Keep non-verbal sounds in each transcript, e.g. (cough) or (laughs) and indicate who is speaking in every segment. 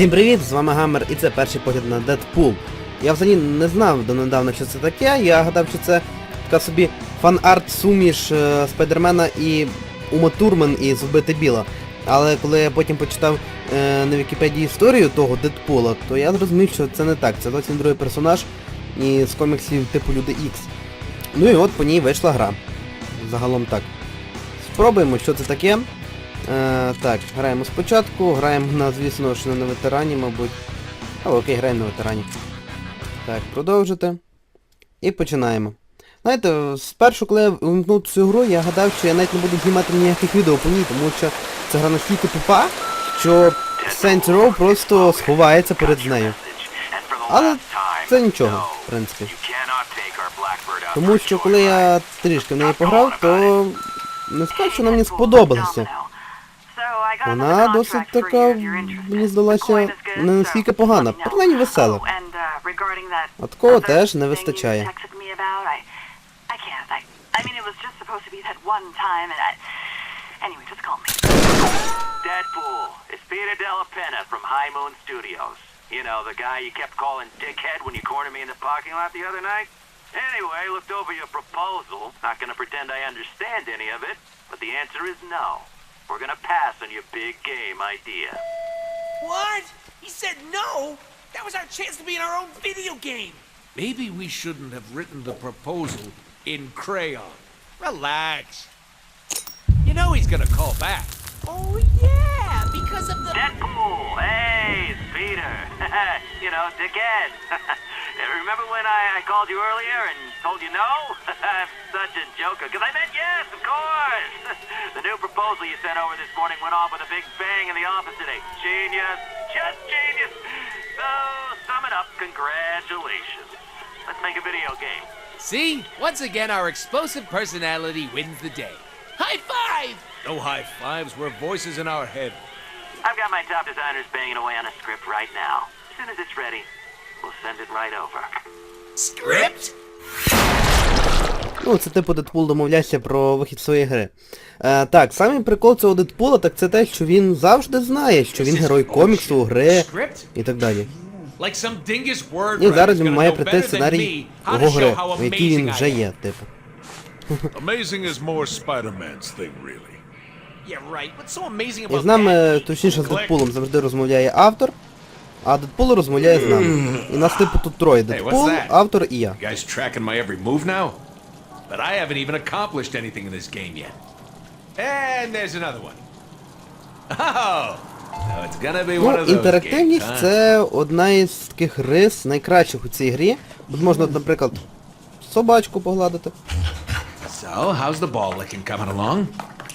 Speaker 1: Всім привіт, з вами Гаммер і це перший погляд на Дедпул. Я взагалі не знав донедавна, що це таке, я гадав, що це така собі фан-арт суміш е, Спайдермена і Ума Турман із Вбити Біла. Але коли я потім почитав е, на Вікіпедії історію того Дедпула, то я зрозумів, що це не так, це зовсім другий персонаж із коміксів типу Люди Ікс. Ну і от по ній вийшла гра. Загалом так. Спробуємо, що це таке. Е, так, граємо спочатку, граємо на, звісно, що не на ветерані, мабуть. А окей, граємо на ветерані. Так, продовжити. І починаємо. Знаєте, спершу, коли я вимкнув цю гру, я гадав, що я навіть не буду знімати ніяких відео по ній, тому що ця гра настільки тупа, що Saints Row просто сховається перед нею. Але це нічого, в принципі. Тому що коли я трішки в неї пограв, то не скажу, що вона мені сподобалася. Вона досить така, мені здалася, не настільки погана, принаймні весела. А такого теж не вистачає.
Speaker 2: Deadpool, it's Peter Della Penna from High Moon Studios. You know, the guy you kept calling dickhead when you cornered me in the parking lot the other night? Anyway, looked over your proposal. Not gonna pretend I understand any of it, but the answer is no. We're gonna pass on your big game idea.
Speaker 3: What? He said no? That was our chance to be in our own video game.
Speaker 4: Maybe we shouldn't have written the proposal in crayon. Relax. You know he's gonna call back.
Speaker 3: Oh, yeah, because of the.
Speaker 2: Deadpool! Hey, it's Peter. (laughs) you know, dickhead. (laughs) Remember when I, I called you earlier and told you no? I'm (laughs) such a joker, because I meant yes, of course! (laughs) the new proposal you sent over this morning went off with a big bang in the office today. Genius! Just genius! So, sum it up, congratulations. Let's make a video game.
Speaker 4: See? Once again, our explosive personality wins the day. High five! No high fives, we're voices in our head.
Speaker 2: I've got my top designers banging away on a script right now. As soon as it's ready, we'll send it right over.
Speaker 3: Script?
Speaker 1: Ну, це типу Дедпул домовлявся про вихід своєї гри. Е, так, самий прикол цього Дедпула, так це те, що він завжди знає, що він герой коміксу, гри і так далі.
Speaker 4: Like some dingus word
Speaker 1: І зараз він має прийти сценарій його гри, в якій він вже є, типу.
Speaker 5: Amazing is more Spider-Man's thing, really.
Speaker 3: Yeah, right. What's so amazing
Speaker 1: І з нами, точніше, з Дедпулом завжди розмовляє автор, а Дедпул розмовляє з нами. І нас типу тут троє. Дедпул, автор і я.
Speaker 5: But I haven't even accomplished anything in this game yet.
Speaker 4: And there's another one. Oh! So it's gonna be one
Speaker 1: Ну,
Speaker 4: of those
Speaker 1: інтерактивність
Speaker 4: games, huh?
Speaker 1: це одна із таких рис найкращих у цій грі. Тут можна, наприклад, собачку погладити.
Speaker 5: So, how's the ball licking coming along?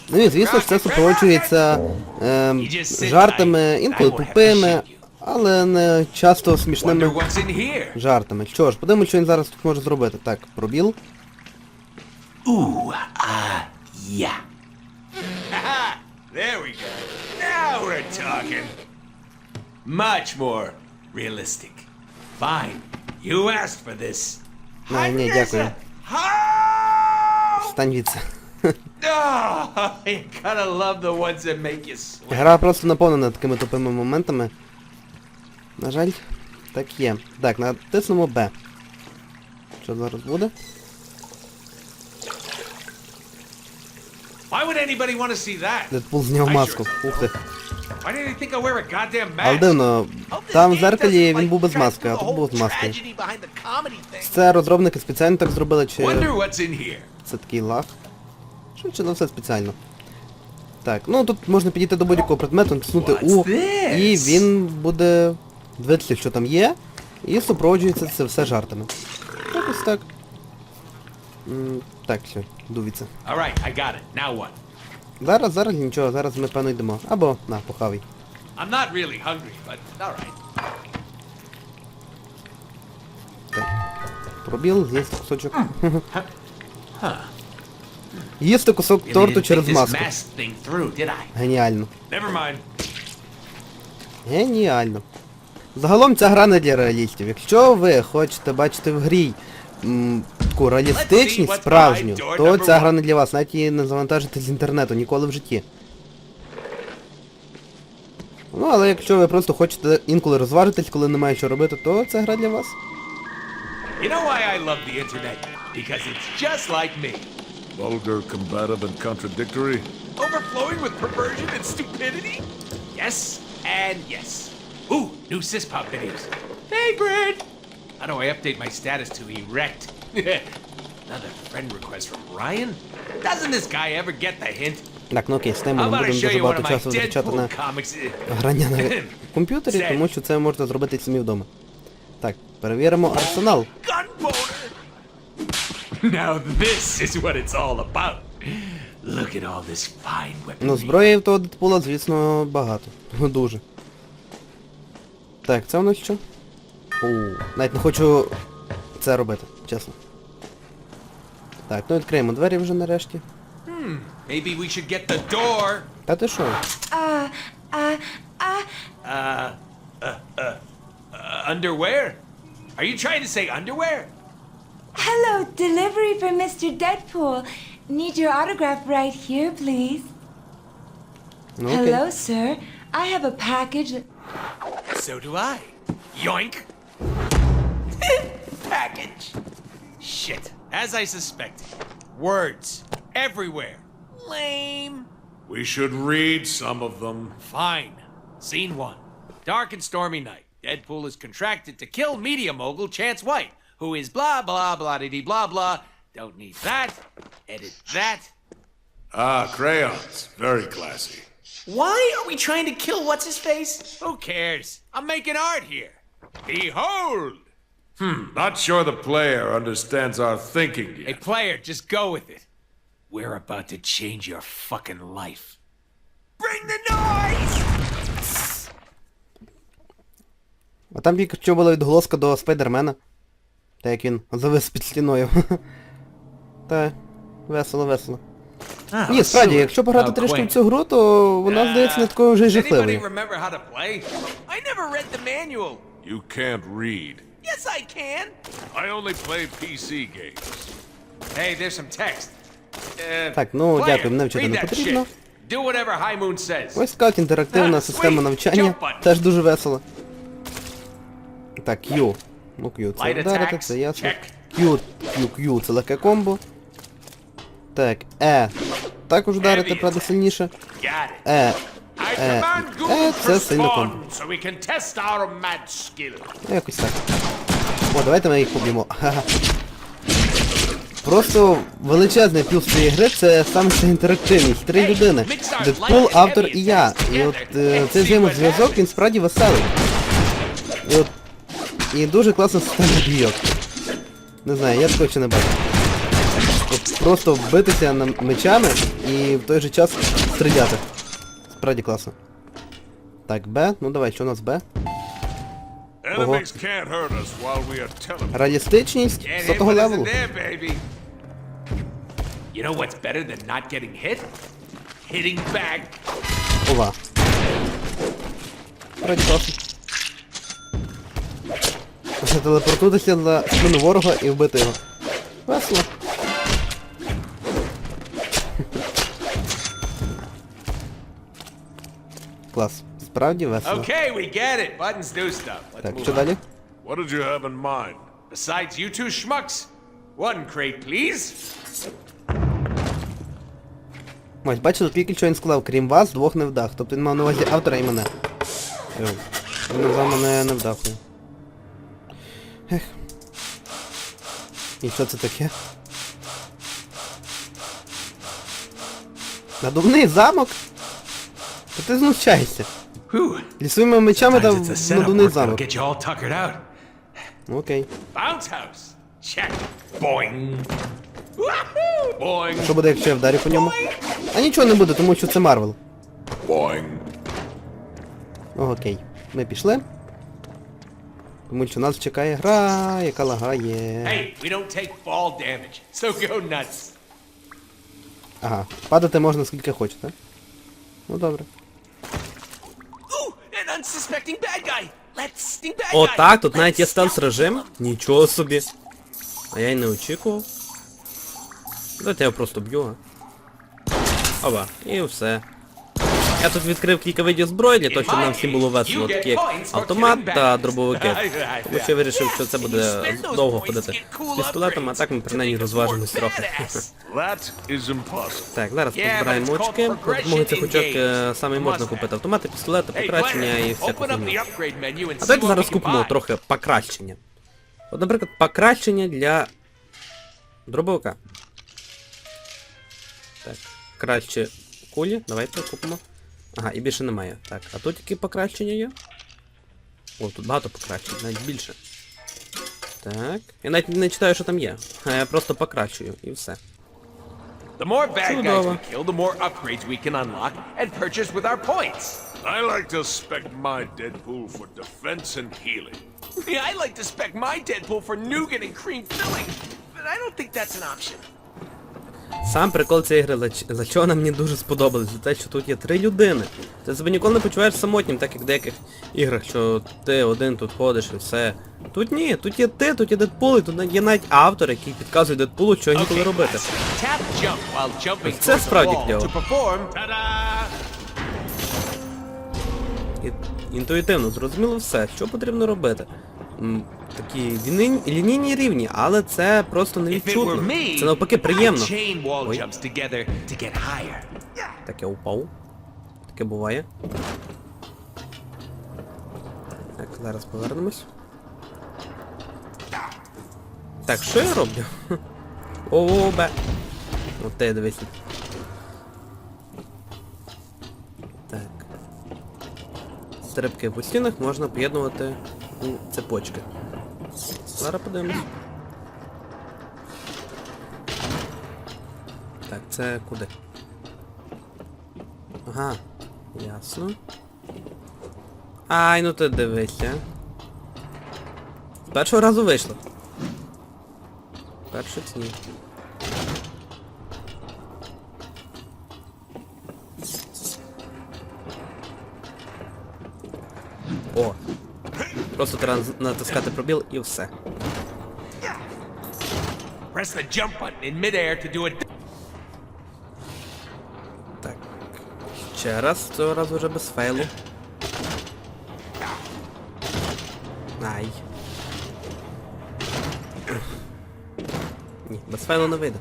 Speaker 1: Ну і звісно це супроводжується ем, жартами, інколи тупими, але не часто смішними жартами. Що ж, подивимось, що він зараз тут може зробити. Так, пробіл.
Speaker 5: Ooh, ah, yeah.
Speaker 4: There we go. Now we're talking. Much more realistic.
Speaker 5: Fine.
Speaker 4: You asked for this.
Speaker 1: Не, ні, дякую. Стань відси. (laughs) (laughs)
Speaker 4: You gotta love the ones that make you sweat.
Speaker 1: Гра просто наповнена такими тупими моментами. На жаль, так є. Так, натиснемо Б. Що зараз буде?
Speaker 4: Why would anybody want to see that?
Speaker 1: Дедпул зняв маску. Ух ти.
Speaker 4: Why did they think I wear a goddamn
Speaker 1: Але дивно, там в зеркалі він був без маски, а тут був з маскою.
Speaker 3: thing.
Speaker 1: Це розробники спеціально так зробили, чи це такий лаг? Швидше на все спеціально. Так, ну тут можна підійти до будь-якого предмету, натиснути У, і він буде дивитися, що там є, і супроводжується це все жартами. Так ось так. М, Так, все, дувіться.
Speaker 4: All right, I got it. Now what?
Speaker 1: Зараз, зараз нічого, зараз ми певно йдемо. Або, на, похавай.
Speaker 4: I'm not really hungry, but all right.
Speaker 1: Пробіл, з'їсти кусочок. Їсти кусок
Speaker 4: Really
Speaker 1: торту
Speaker 4: didn't
Speaker 1: через
Speaker 4: this
Speaker 1: маску.
Speaker 4: mask thing through, did I?
Speaker 1: Геніально.
Speaker 4: Never mind.
Speaker 1: Геніально. Загалом ця гра не для реалістів. Якщо ви хочете бачити в грі м, таку реалістичність справжню, то ця гра не для вас, навіть її не завантажити з інтернету ніколи в житті. Ну, але якщо ви просто хочете інколи розважитись, коли немає що робити, то це гра для вас.
Speaker 4: You know why I love the internet? Because it's just like me.
Speaker 5: Vulgar, combative, and contradictory.
Speaker 4: Overflowing with perversion and stupidity? Yes, and yes. New syspop videos. Hey, Brad! How do I update my status to erect? Another friend request from Ryan? Doesn't this guy ever get the hint?
Speaker 1: Так, ну окей, з не будемо дуже багато часу витрачати на грання на комп'ютері, тому що це можна зробити самі вдома. Так, перевіримо арсенал.
Speaker 4: Now this is what it's all about. Look at all this fine weaponry.
Speaker 1: Ну, зброї в того Дедпула, звісно, багато. Ну, Дуже. Так, це у нас що? У, навіть не хочу це робити, чесно. Так, ну відкриємо двері вже нарешті.
Speaker 4: Maybe we should get the door.
Speaker 1: Та ти що?
Speaker 6: Uh, uh, uh,
Speaker 4: Uh, underwear? Are you trying to say underwear?
Speaker 6: hello, delivery for Mr. Deadpool. Need your autograph right here, please.
Speaker 1: Ну окей.
Speaker 6: Hello, sir. I have a package.
Speaker 4: So do I. Yoink. (laughs) Package. Shit. As I suspected. Words. Everywhere. Lame.
Speaker 5: We should read some of them.
Speaker 4: Fine. Scene one. Dark and stormy night. Deadpool is contracted to kill media mogul Chance White, who is blah blah blah dee blah blah. Don't need that. Edit that.
Speaker 5: Ah, crayons. Very classy.
Speaker 7: Why are we trying to kill what's his face?
Speaker 4: Who cares? I'm making art here. Behold!
Speaker 5: Hmm, Not sure the player understands our thinking
Speaker 4: Hey, player, just go with it. We're about to change your fucking life.
Speaker 7: Bring the noise!
Speaker 1: А там тільки що була відголоска до Спайдермена. Та як він завис під стіною. Та, весело, весело. Ні, справді, якщо пограти трішки в цю гру, то вона здається не такою вже й жахливою.
Speaker 5: You can't read.
Speaker 7: Yes, I can.
Speaker 5: I only play PC games.
Speaker 4: Hey, there's some text. Uh,
Speaker 1: Так, ну,
Speaker 4: player,
Speaker 1: дякую, мене вчити не потрібно.
Speaker 4: shit. Do whatever High Moon says.
Speaker 1: Ось так, інтерактивна система
Speaker 4: sweet.
Speaker 1: навчання. Теж дуже весело. Так, Q. Ну, Q це вдарити, це ясно. Q, Q, Q це легке комбо. Так, E. Також вдарити, правда, сильніше.
Speaker 4: I
Speaker 1: е, е, це сильно комбо. якось так. О, давайте ми їх поб'ємо. Просто величезний плюс цієї гри це саме ця інтерактивність. Три людини. Дедпул, автор і я. І от е, цей взаємозв'язок, він справді веселий. І от. І дуже класна система бійок. Не знаю, я такого ще не бачив. Просто битися на мечами і в той же час стріляти. Справді класно. Так, Б, ну давай, що у нас Б?
Speaker 4: Hit
Speaker 1: сотого левелу.
Speaker 4: You know what's better than not getting hit? Hitting back.
Speaker 1: Ова. Справді класно. Телепортуватися за спину ворога і вбити його. Весело. Клас. Справді весело.
Speaker 4: Okay, we get it. Buttons do stuff. Let's
Speaker 1: Так,
Speaker 4: move
Speaker 1: що
Speaker 4: on.
Speaker 1: далі?
Speaker 5: What did you have in mind?
Speaker 4: Besides you two schmucks, one crate, please.
Speaker 1: Ось, бачите, тільки що він сказав, крім вас, двох не вдах. Тобто він мав на увазі автора і мене. Йо. Він назвав мене невдахою. Ех. І що це таке? Надувний замок? Та ти знущаєшся. Лісовими мечами та надувний замок. Ну, Окей. Що буде, якщо я вдарю по ньому? А нічого не буде, тому що це Марвел. Окей. Ми пішли. Тому що нас чекає гра, яка лагає. Ага, падати можна скільки хочете. Ну добре.
Speaker 7: Ooh, an unsuspecting bad guy. Let's sting bad
Speaker 8: О, так, тут навіть є
Speaker 7: стан
Speaker 8: стелс режим. Нічого собі. А я й не очікував. Давайте я просто б'ю, а. Оба, і все.
Speaker 1: Я тут відкрив кілька видів зброї для того, щоб нам всім було весело, такі як автомат та дробовики. (laughs) Тому що я вирішив, що це буде довго ходити з пістолетом, а так ми принаймні розважимось трохи. Так, зараз позбираємо очки. За допомогою цих очок саме можна купити автомати, пістолети, покращення і всяку фігню. А давайте зараз купимо трохи покращення. От, наприклад, покращення для дробовика. Так, краще кулі, давайте купимо. Ага, і більше немає. Так, а тут які покращення є? О, тут багато покращень, навіть більше. Так. Я навіть не читаю, що там є. А я просто покращую і все.
Speaker 4: The more bad guys we kill, the more upgrades we can unlock and purchase with our points.
Speaker 5: I like to spec my Deadpool for defense and healing.
Speaker 4: Yeah, I like to spec my Deadpool for nougat and cream filling, but I don't think that's an option.
Speaker 1: Сам прикол цієї гри, за, ч- за чого нам мені дуже сподобалось, за те, що тут є три людини. Ти себе ніколи не почуваєш самотнім, так як в деяких іграх, що ти один тут ходиш і все. Тут ні, тут є ти, тут є Дедпул, і тут є навіть автор, який підказує Дедпулу, що ніколи робити. Це справді кльово. інтуїтивно, зрозуміло все, що потрібно робити. М, Такі лінійні, лінійні рівні, але це просто
Speaker 4: If it were
Speaker 1: невідчутно.
Speaker 4: me,
Speaker 1: Це навпаки приємно.
Speaker 4: I'd chain wall
Speaker 1: Ой.
Speaker 4: jumps together to get higher.
Speaker 1: Так, я упав. Таке буває. Так, зараз повернемось. Так, що я роблю? (laughs) О, бе. От те дивись. Так. Стрибки по стінах можна поєднувати у цепочки. Зараз подивимось. Так, це куди? Ага, ясно. Ай, ну ти дивися. З першого разу вийшло. Перший ні. О! Просто треба натискати пробіл і все.
Speaker 4: Press the jump button in midair to do a
Speaker 1: Так. Ще раз, цього разу вже без фейлу. Ай. Ні, без фейлу не вийде.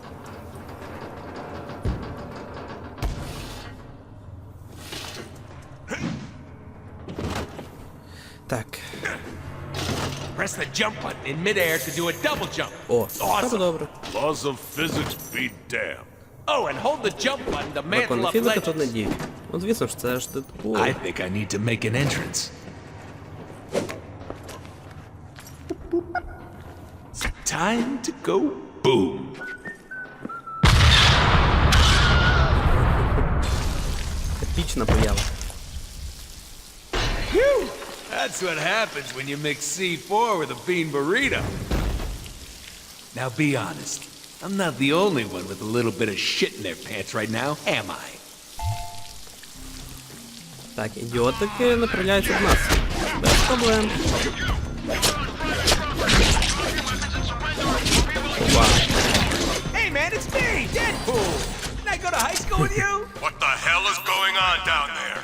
Speaker 4: press the jump button in midair to do a double jump.
Speaker 1: О, так
Speaker 4: Awesome.
Speaker 1: добре.
Speaker 5: Laws of physics be damned.
Speaker 4: Oh, and hold the jump button to mantle
Speaker 1: Закони
Speaker 4: up
Speaker 1: фізики тут не
Speaker 4: ledges.
Speaker 1: діють. Ну, звісно ж, це ж Дедпул.
Speaker 5: I think I need to make an entrance. Time to go boom.
Speaker 1: Епічна поява.
Speaker 5: That's what happens when you mix C4 with a bean burrito. Now be honest. I'm not the only one with a little bit of shit in their pants right now, am I?
Speaker 1: Так, ідіотики направляються в нас. Без проблем. Опа.
Speaker 4: Hey, man, it's me, Deadpool. Didn't I go to high school with you?
Speaker 9: What the hell is going on down there?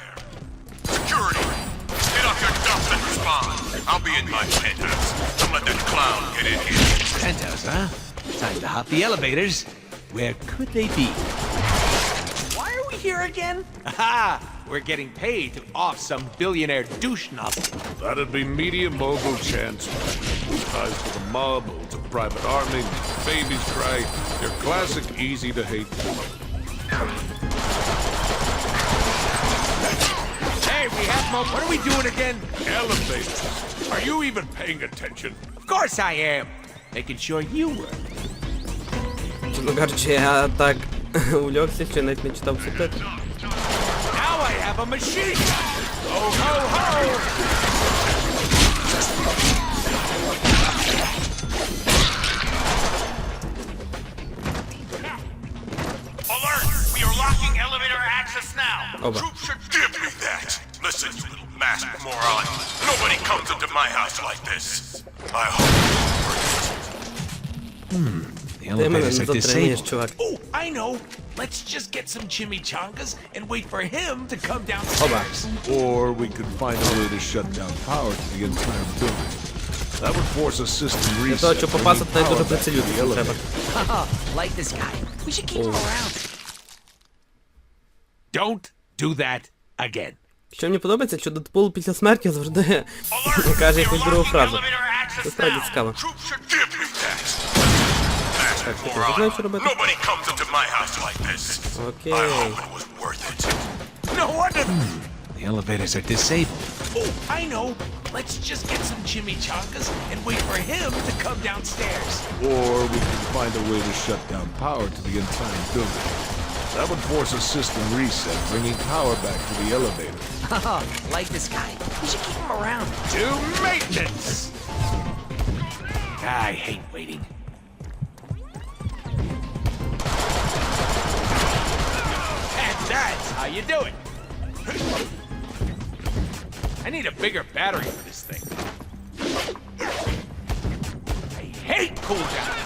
Speaker 9: Security! Get off your dump and respond. I'll be in my penthouse. Don't let that clown get in here.
Speaker 4: Penthouse, huh? Time to hop the elevators. Where could they be? Why are we here again? (laughs) Aha! We're getting paid to off some billionaire douche nozzle.
Speaker 5: That'd be media mogul chance. Ties to the mob, to a private army, babies cry. Your classic easy to hate.
Speaker 4: Hey, we have more. What are we doing again?
Speaker 5: Elevators. Are you even paying attention?
Speaker 4: Of course I am. Making sure you were.
Speaker 1: Чесно кажучи, я так (laughs) увлекся, що навіть не читав субтитри.
Speaker 4: Now I have a machine gun. Ho ho ho!
Speaker 9: Alert! We are locking elevator access now.
Speaker 1: Oba.
Speaker 9: Troops should give me that. Listen, you little masked moron. Nobody comes into my house like this. I hope.
Speaker 4: The
Speaker 1: Ти мене
Speaker 4: elevators
Speaker 1: не
Speaker 4: are
Speaker 1: затримаєш,
Speaker 4: disabled.
Speaker 1: чувак.
Speaker 3: Oh, I know. Let's just get some chimichangas and wait for him to come
Speaker 1: Оба.
Speaker 3: downstairs.
Speaker 9: Or we could find a way to shut down power to the entire building. That would force a system
Speaker 1: Для
Speaker 9: reset.
Speaker 1: того, щоб
Speaker 9: bringing
Speaker 1: попасти, туди
Speaker 9: power
Speaker 1: дуже
Speaker 9: back to the
Speaker 1: прицілюватися треба.
Speaker 9: elevator.
Speaker 3: like this guy. We should keep him around.
Speaker 4: Don't do that again.
Speaker 1: Що мені подобається, що Дедпул після смерті завжди каже якусь другу фразу. Це справді цікаво.
Speaker 9: Give me
Speaker 1: ти знаєш, що робити? Окей.
Speaker 4: The elevators are disabled.
Speaker 3: Oh, I know. Let's just get some chimichangas and wait for him to come downstairs.
Speaker 9: Or we can find a way to shut down power to the entire building. That would force a system reset, bringing power back to the (laughs) elevator.
Speaker 3: like this guy. We should keep him around.
Speaker 4: To maintenance! I hate waiting.
Speaker 3: And that's how you do it.
Speaker 4: I need a bigger battery for this thing. I hate cooldowns.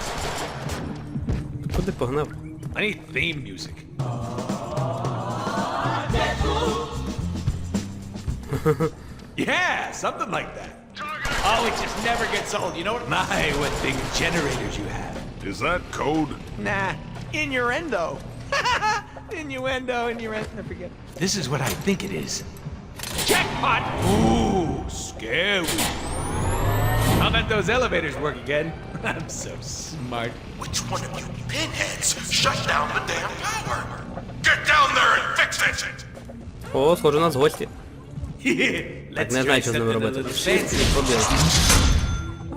Speaker 1: Куди погнав?
Speaker 4: I need theme music. (laughs) yeah, something like that.
Speaker 3: Oh, it just never gets old. You know what?
Speaker 4: My, what big generators you have.
Speaker 9: Is that code?
Speaker 3: Nah, innuendo. (laughs) innuendo, innuendo. I forget.
Speaker 4: This is what I think it is. Jackpot! Ooh, scary. I'll let those elevators work again. (laughs) I'm so smart.
Speaker 9: Which one of you pinheads shut down the damn power? Get down there and fix it!
Speaker 1: О, схоже, у нас гості.
Speaker 4: Let's
Speaker 1: Так не
Speaker 4: try
Speaker 1: знаю, що з ними
Speaker 4: something a
Speaker 1: робити.
Speaker 4: little
Speaker 1: Шість
Speaker 4: fancy.
Speaker 1: один.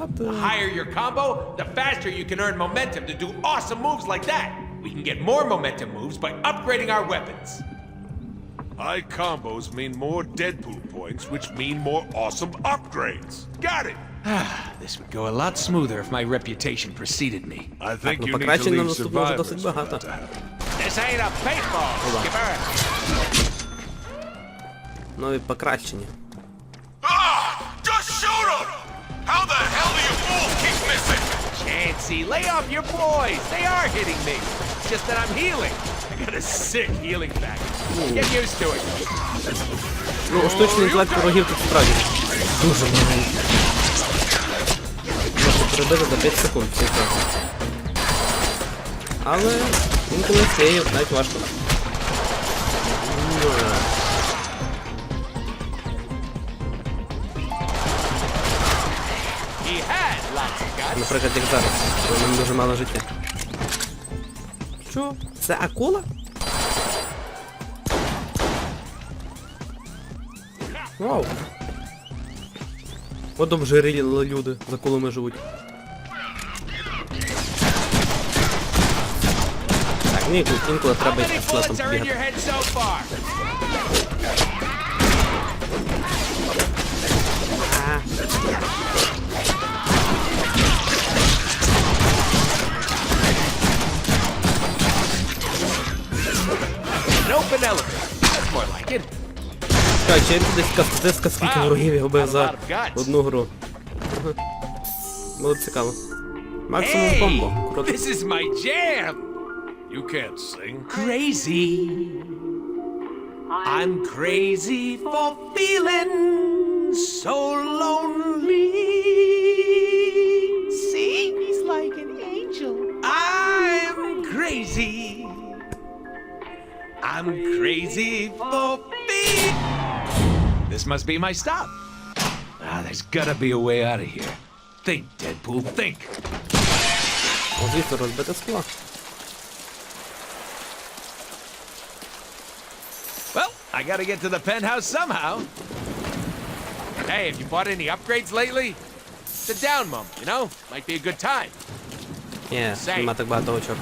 Speaker 1: А ти...
Speaker 4: higher your combo, the faster you can earn momentum to do awesome moves like that. We can get more momentum moves by upgrading our weapons.
Speaker 9: High combos mean more Deadpool points, which mean more awesome upgrades. Got it! (sighs)
Speaker 4: This would go a lot smoother if my reputation preceded me.
Speaker 9: I think
Speaker 1: ну,
Speaker 9: you need to
Speaker 1: покращень на
Speaker 9: leave
Speaker 1: наступного вже
Speaker 9: survivors
Speaker 1: досить
Speaker 9: for
Speaker 1: багато.
Speaker 9: that to happen.
Speaker 4: This ain't a paintball, skipper.
Speaker 9: Keep missing?
Speaker 4: Chancy, lay off your boys. They are hitting me. It's just that I'm healing. I got a sick healing package. Get used to it.
Speaker 1: Ну, штучний інтелект ворогів тут справді. Дуже маленький. Можна перебити за 5 секунд, так. Але інколи стає навіть важко. Наприклад, як зараз. У мене дуже мало життя. Що? Це акула? Вау. От обжирілі люди за акулами живуть. Так, мені інколи треба
Speaker 4: many
Speaker 1: якось летом
Speaker 4: An open elevator. That's more like it.
Speaker 1: Чекай, чи я десь статистика, скільки
Speaker 4: Вау,
Speaker 1: ворогів я вбив
Speaker 4: a lot
Speaker 1: за
Speaker 4: of guts.
Speaker 1: одну гру. Ага. Було б цікаво. Максимум комбо.
Speaker 4: Hey,
Speaker 1: Круто.
Speaker 4: this is my jam.
Speaker 9: You can't sing.
Speaker 4: Crazy. I'm crazy for feeling so lonely. easy for me. This must be my stop. Ah, there's gotta be a way out of here. Think, Deadpool, think.
Speaker 1: Może to rozbite.
Speaker 4: Well, I gotta get to the penthouse somehow. Hey, have you bought any upgrades lately? It's a down moment, you know? Might be a good time.
Speaker 1: Yeah, nie ma tak bardzo uciok.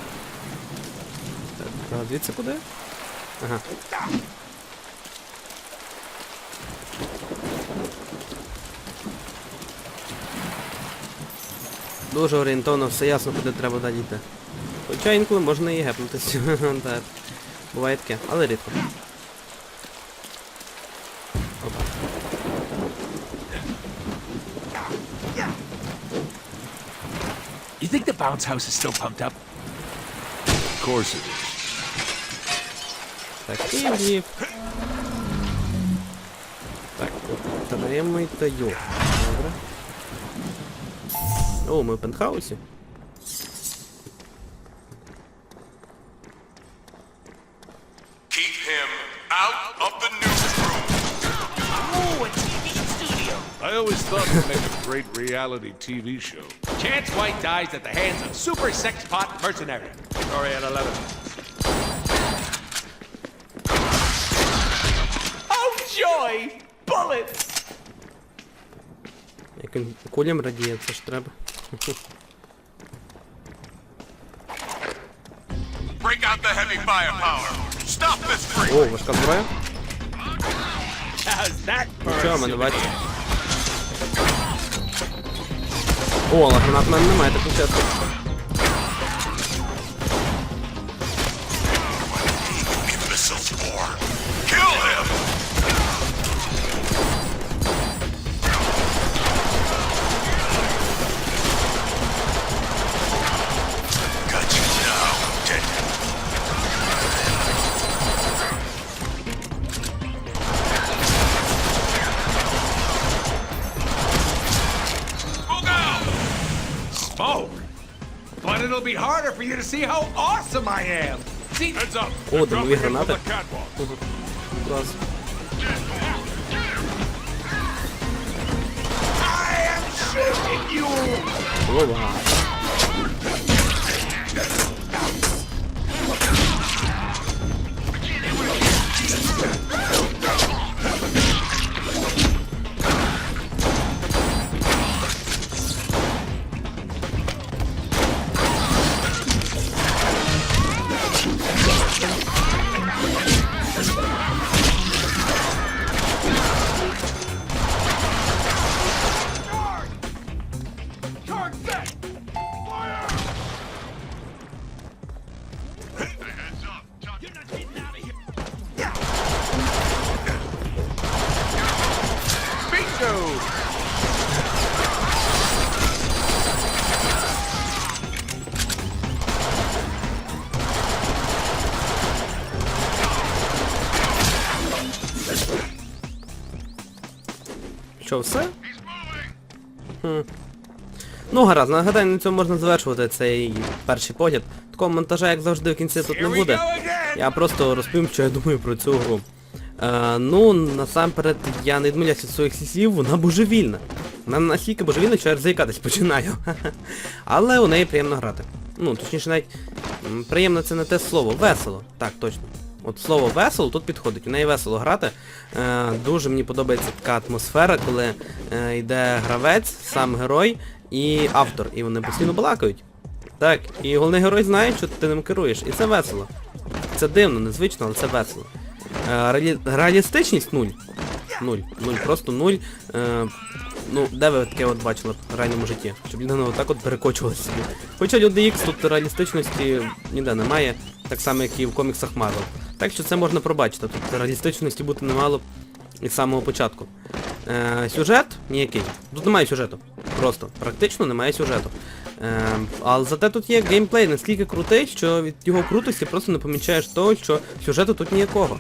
Speaker 1: Radwicy kudy? Ага. Дуже орієнтовно, все ясно, куди треба далі йти. Хоча інколи можна і гепнутися. так. (laughs) Буває таке, але рідко. Опа.
Speaker 4: You think the bounce house is still pumped up?
Speaker 5: Of course it is.
Speaker 1: Такий ліфт. Так, отримайте його. Добре. О, ми в пентхаусі.
Speaker 9: Keep him out of the newsroom.
Speaker 3: Ooh, a TV studio.
Speaker 5: I always thought it'd make a great reality TV show.
Speaker 4: Chance White dies at the hands of super sex pot mercenary. Story at 11. Oh, joy! Bullets!
Speaker 1: Як він кулям радіє, це ж треба.
Speaker 9: Break out the heavy firepower. Stop this freak.
Speaker 1: О, важка зброя.
Speaker 4: How's that for
Speaker 1: Що,
Speaker 4: a
Speaker 1: мене
Speaker 4: souvenir?
Speaker 1: бачить? О, але гранат в мене немає, так чесно.
Speaker 9: Imbecile You
Speaker 4: to see how awesome I am! See,
Speaker 5: Heads up.
Speaker 1: О,
Speaker 5: They're
Speaker 1: димові
Speaker 5: dropping in from
Speaker 1: гранати.
Speaker 5: the catwalk.
Speaker 1: Клас.
Speaker 4: I am shooting you!
Speaker 1: Ова.
Speaker 4: Bingo!
Speaker 1: Що, все? Хм. Ну гаразд, нагадаю, на цьому можна завершувати цей перший погляд. Такого монтажа, як завжди, в кінці тут не буде. Я просто розповім, що я думаю про цю гру. Е, ну, насамперед, я не відмовляюся від своїх слів, вона божевільна. Вона настільки божевільна, що я заїкатись починаю. (laughs) Але у неї приємно грати. Ну, точніше навіть приємно це не те слово, весело. Так, точно. От слово весело тут підходить. У неї весело грати. Е, дуже мені подобається така атмосфера, коли е, йде гравець, сам герой і автор. І вони постійно балакають. Так, і головний герой знає, що ти ним керуєш. І це весело. Це дивно, незвично, але це весело. Е, реалі... Реалістичність нуль. Нуль. Нуль, просто нуль. Ну, де ви таке от бачили в реальному житті? Щоб людина отак от перекочувалася собі. Хоча люди X тут реалістичності ніде немає, так само, як і в коміксах Marvel. Так що це можна пробачити. Тут реалістичності бути немало із самого початку. Е, сюжет ніякий. Тут немає сюжету. Просто. Практично немає сюжету. Е, але зате тут є геймплей настільки крутий, що від його крутості просто не помічаєш того, що сюжету тут ніякого.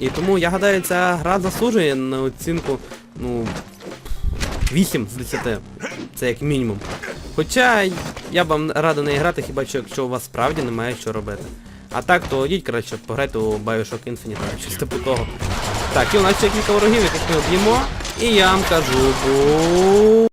Speaker 1: І тому я гадаю, ця гра заслужує на оцінку, ну, 8 з 10. Це як мінімум. Хоча я б вам радий не грати, хіба що якщо у вас справді немає що робити. А так, то йдіть коротше, пограйте у Bioshock Infinite, щось типу того. Так, і у нас ще кілька ворогів, яких ми об'ємо. І я вам кажу, бу...